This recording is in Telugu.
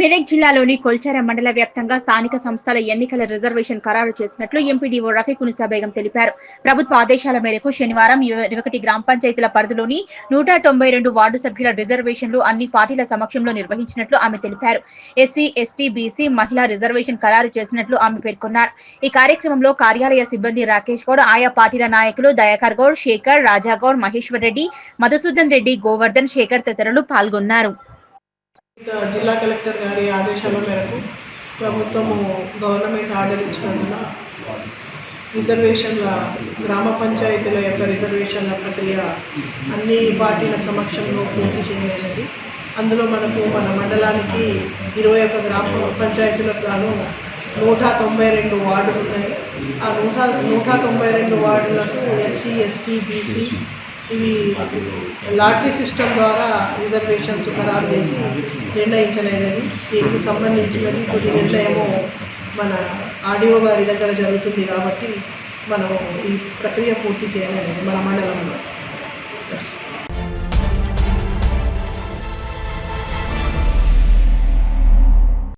మెదక్ జిల్లాలోని కొల్చార మండల వ్యాప్తంగా స్థానిక సంస్థల ఎన్నికల రిజర్వేషన్ ఖరారు చేసినట్లు ఎంపీడీఓ రఫీక్ బేగం తెలిపారు. ప్రభుత్వ ఆదేశాల మేరకు శనివారం ఇరవై ఒకటి గ్రామ పంచాయతీల పరిధిలోని నూట తొంభై రెండు వార్డు సభ్యుల రిజర్వేషన్లు అన్ని పార్టీల సమక్షంలో నిర్వహించినట్లు ఆమె తెలిపారు. ఎస్సీ ఎస్టీ బీసీ మహిళా రిజర్వేషన్ ఖరారు చేసినట్లు ఆమె పేర్కొన్నారు. ఈ కార్యక్రమంలో కార్యాలయ సిబ్బంది రాకేష్ గౌడ్ ఆయా పార్టీల నాయకులు దయాకర్ గౌడ్ శేఖర్ రాజాగౌడ్ మహేశ్వర్ రెడ్డి మధుసూదన్ రెడ్డి గోవర్ధన్ శేఖర్ తదితరులు పాల్గొన్నారు. జిల్లా కలెక్టర్ గారి ఆదేశాల మేరకు ప్రభుత్వము గవర్నమెంట్ ఆర్డర్ ఇచ్చినందున రిజర్వేషన్ల గ్రామ పంచాయతీల యొక్క రిజర్వేషన్ల ప్రక్రియ అన్ని పార్టీల సమక్షంలో పూర్తి చేయలేదు అందులో మనకు మన మండలానికి ఇరవై ఒక గ్రామ పంచాయతీలకు గాను నూట తొంభై రెండు వార్డులు ఉన్నాయి. ఆ నూట నూట తొంభై రెండు వార్డులకు ఎస్సీ ఎస్టీ బీసీ ఇవి లాటరీ సిస్టమ్ ద్వారా రిజర్వేషన్స్ ఖరారు చేసి నిర్ణయించలేదని దీనికి సంబంధించినది కొద్ది నిర్ణయము మన ఆడియో గారి దగ్గర జరుగుతుంది కాబట్టి మనం ఈ ప్రక్రియ పూర్తి చేయలేదు మన మండలంలో.